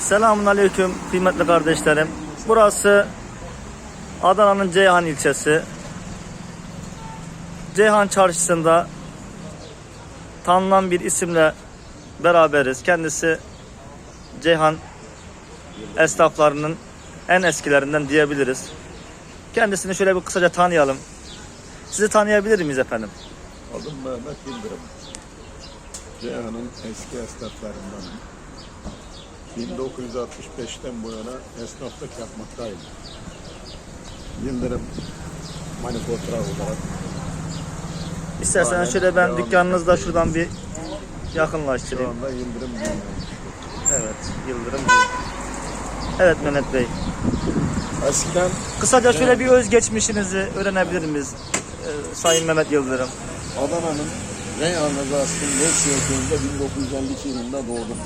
Selamun Aleyküm kıymetli kardeşlerim. Burası Adana'nın Ceyhan ilçesi. Ceyhan çarşısında tanınan bir isimle beraberiz. Kendisi Ceyhan esnaflarının en eskilerinden diyebiliriz. Kendisini şöyle bir kısaca tanıyalım. Sizi tanıyabilir miyiz efendim? Adım Mehmet Yıldırım. Ceyhan'ın eski esnaflarından. 1965'ten bu yana esnaflık yapmaktayım. Yıldırım manifatura olarak. İsterseniz şöyle ben dükkanınızda şuradan bir Şu yakınlaştırayım. anda Yıldırım. Evet, Yıldırım. Evet Mehmet Bey. Eskiden Kısaca şöyle bir özgeçmişinizi öğrenebilir miyiz? Ee, Sayın Mehmet Yıldırım. Adana'nın Reyhan Rızası'nın Nevşehir köyünde 1952 yılında doğdum.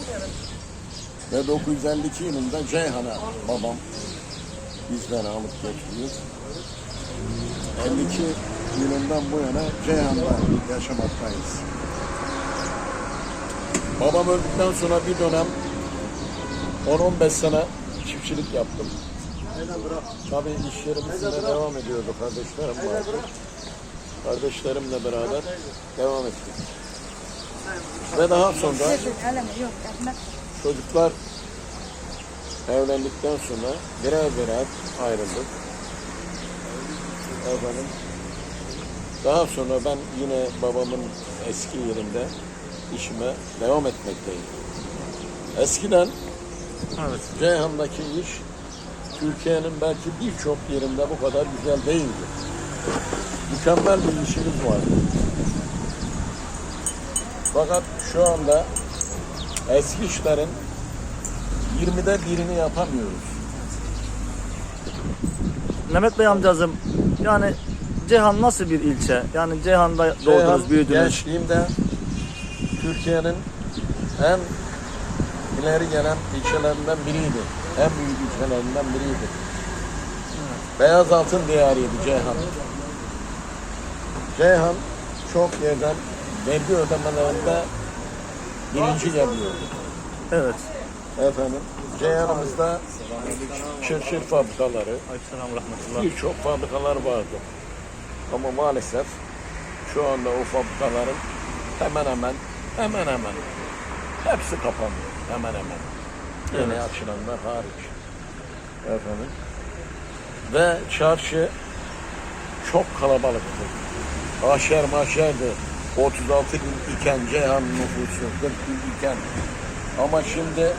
Ve 952 yılında Ceyhan'a babam bizleri alıp götürüyor. 52 yılından bu yana Ceyhan'da yaşamaktayız. Babam öldükten sonra bir dönem 10-15 sene çiftçilik yaptım. Tabii iş yerimizde devam ediyordu. Kardeşlerim vardı. Kardeşlerimle beraber devam ettik. Ve daha sonra. Çocuklar evlendikten sonra birer birer ayrıldık. Efendim. Daha sonra ben yine babamın eski yerinde işime devam etmekteyim. Eskiden Evet. Ceyhan'daki iş Türkiye'nin belki birçok yerinde bu kadar güzel değildi. Mükemmel bir işimiz vardı. Fakat şu anda eski işlerin 20'de birini yapamıyoruz. Mehmet Bey amcacığım yani Ceyhan nasıl bir ilçe? Yani Ceyhan'da doğdunuz, büyüdünüz. gençliğimde Türkiye'nin en ileri gelen ilçelerinden biriydi. En büyük ilçelerinden biriydi. Beyaz altın diyarıydı Ceyhan. Ceyhan çok yerden vergi ödemelerinde birinci geliyordu. Evet. Efendim, Ceyhan'ımızda çırçır fabrikaları, birçok fabrikalar vardı. Ama maalesef şu anda o fabrikaların hemen hemen hemen hemen hepsi kapanıyor. Hemen hemen. Yeni Evet. açılanlar hariç. Efendim. Ve çarşı çok kalabalıktı. Aşer maşerdi. 36 bin iken Ceyhan nüfusu 40 bin iken. Ama şimdi 100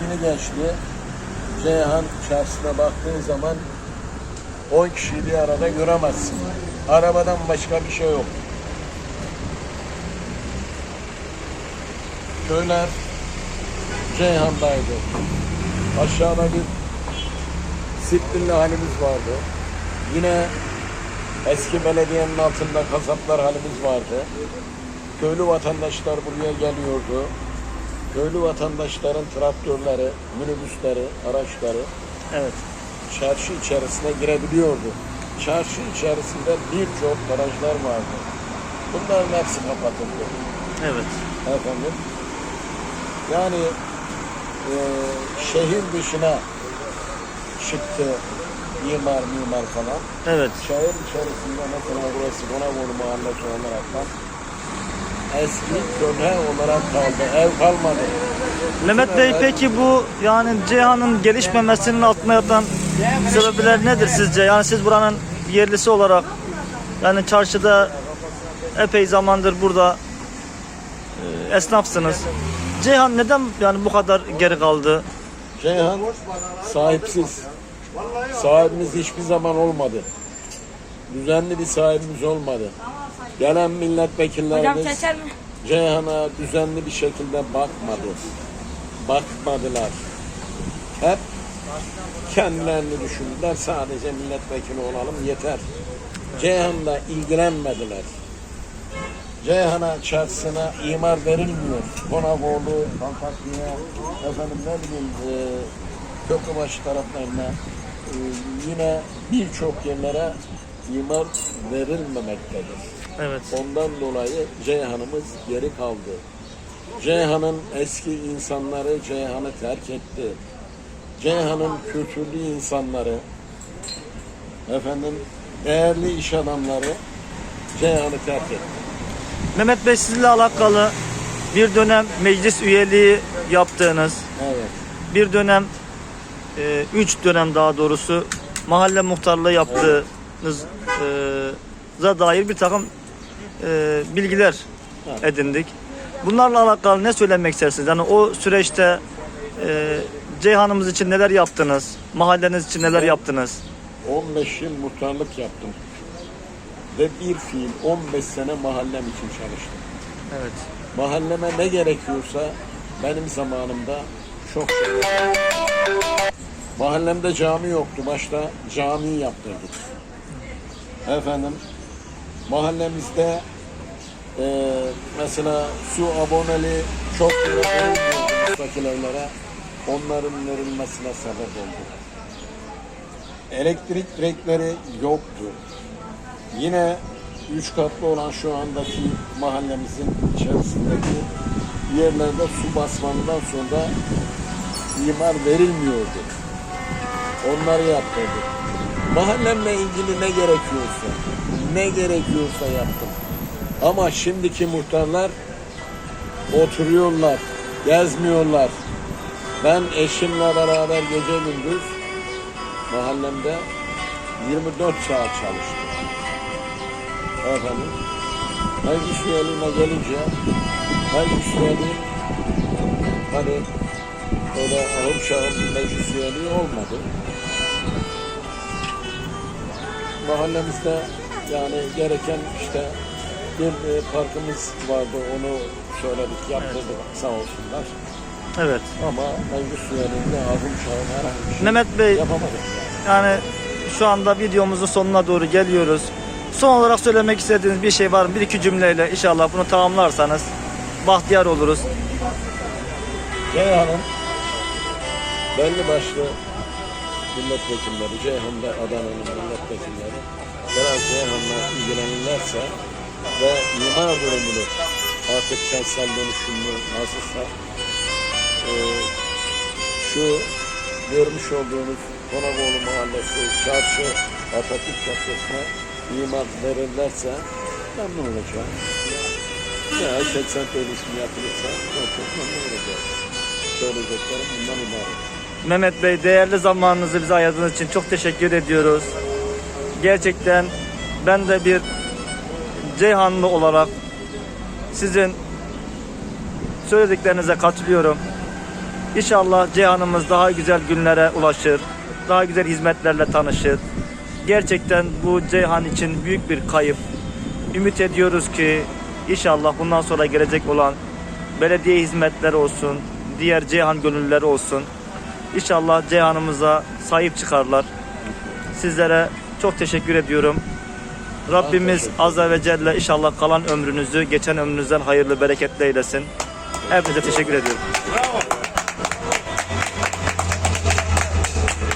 bini geçti. Ceyhan çarşısına baktığın zaman 10 kişiyi bir arada göremezsin. Arabadan başka bir şey yok. Köyler Ceyhan'daydı. Aşağıda bir Sittinli halimiz vardı. Yine eski belediyenin altında kasaplar halimiz vardı. Köylü vatandaşlar buraya geliyordu. Köylü vatandaşların traktörleri, minibüsleri, araçları Evet. çarşı içerisine girebiliyordu. Çarşı içerisinde birçok garajlar vardı. Bunların hepsi kapatıldı. Evet. Efendim. Yani e, şehir dışına çıktı mimar mimar falan. Evet. Şehir içerisinde mesela burası Konavoğlu mahallesi olaraktan eski köhne olarak kaldı. Ev kalmadı. Mehmet Bey peki bu yani Ceyhan'ın gelişmemesinin altında yatan sebepler nedir sizce? Yani siz buranın yerlisi olarak yani çarşıda epey zamandır burada e, esnafsınız. Ceyhan neden yani bu kadar geri kaldı? Ceyhan sahipsiz. Sahibimiz hiçbir zaman olmadı. Düzenli bir sahibimiz olmadı. Gelen milletvekillerimiz seçer mi? Ceyhan'a düzenli bir şekilde bakmadı. Bakmadılar. Hep kendilerini düşündüler. Sadece milletvekili olalım yeter. Ceyhan'la ilgilenmediler. Ceyhan'a çarşısına imar verilmiyor. Konakoğlu, Kalpaklı'ya, efendim ne bileyim e, Köprübaşı taraflarına e, yine birçok yerlere imar verilmemektedir. Evet. Ondan dolayı Ceyhan'ımız geri kaldı. Ceyhan'ın eski insanları Ceyhan'ı terk etti. Ceyhan'ın kültürlü insanları, efendim değerli iş adamları Ceyhan'ı terk etti. Mehmet Bey sizinle alakalı bir dönem meclis üyeliği yaptığınız, Evet. bir dönem, e, üç dönem daha doğrusu mahalle muhtarlığı yaptığınız e, dair bir takım e, bilgiler edindik. Bunlarla alakalı ne söylemek istersiniz? Yani o süreçte e, Ceyhan'ımız için neler yaptınız? Mahalleniz için neler yaptınız? 15 yıl muhtarlık yaptım. Ve bir fiil 15 sene mahallem için çalıştım. Evet. Mahalleme ne gerekiyorsa benim zamanımda çok şey yaptım. Mahallemde cami yoktu. Başta cami yaptırdık. Efendim mahallemizde e, mesela su aboneli çok evlere. Onların verilmesine sebep oldu. Elektrik direkleri yoktu. Yine üç katlı olan şu andaki mahallemizin içerisindeki yerlerde su basmanından sonra imar verilmiyordu. Onları yaptırdık. Mahallemle ilgili ne gerekiyorsa, ne gerekiyorsa yaptım. Ama şimdiki muhtarlar oturuyorlar, gezmiyorlar. Ben eşimle beraber gece gündüz mahallemde 24 saat çalıştım. Efendim, meclis üyeliğine gelince meclis üyeliğim hani öyle ahım şahım meclis üyeliği olmadı. Mahallemizde yani gereken işte bir e, parkımız vardı onu söyledik yaptırdık sağ olsunlar. Evet. Ama meclis üyeliğinde ahım şahım herhangi bir şey Mehmet Bey yapamadık yani. yani şu anda videomuzun sonuna doğru geliyoruz. Son olarak söylemek istediğiniz bir şey var mı? Bir iki cümleyle inşallah bunu tamamlarsanız bahtiyar oluruz. Ceyhan'ın belli başlı milletvekilleri, Ceyhan'da Adana'nın milletvekilleri biraz Ceyhan'la ilgilenirlerse ve mimar durumunu artık kentsel dönüşümü nasılsa e, şu görmüş olduğunuz Konakoğlu Mahallesi, Çarşı, Atatürk Caddesi'ne imar verirlerse memnun olacağım. Ya kentsel dönüşüm yapılırsa çok memnun olacağız. Söyleyeceklerim bundan ibaret. Mehmet Bey değerli zamanınızı bize ayırdığınız için çok teşekkür ediyoruz. Gerçekten ben de bir Ceyhanlı olarak sizin söylediklerinize katılıyorum. İnşallah Ceyhan'ımız daha güzel günlere ulaşır. Daha güzel hizmetlerle tanışır. Gerçekten bu Ceyhan için büyük bir kayıp. Ümit ediyoruz ki inşallah bundan sonra gelecek olan belediye hizmetleri olsun, diğer Ceyhan gönüllüleri olsun. İnşallah Ceyhan'ımıza sahip çıkarlar. Sizlere çok teşekkür ediyorum. Rabbimiz Azze ve Celle inşallah kalan ömrünüzü geçen ömrünüzden hayırlı bereketli eylesin. Hepinize teşekkür ediyorum. Bravo.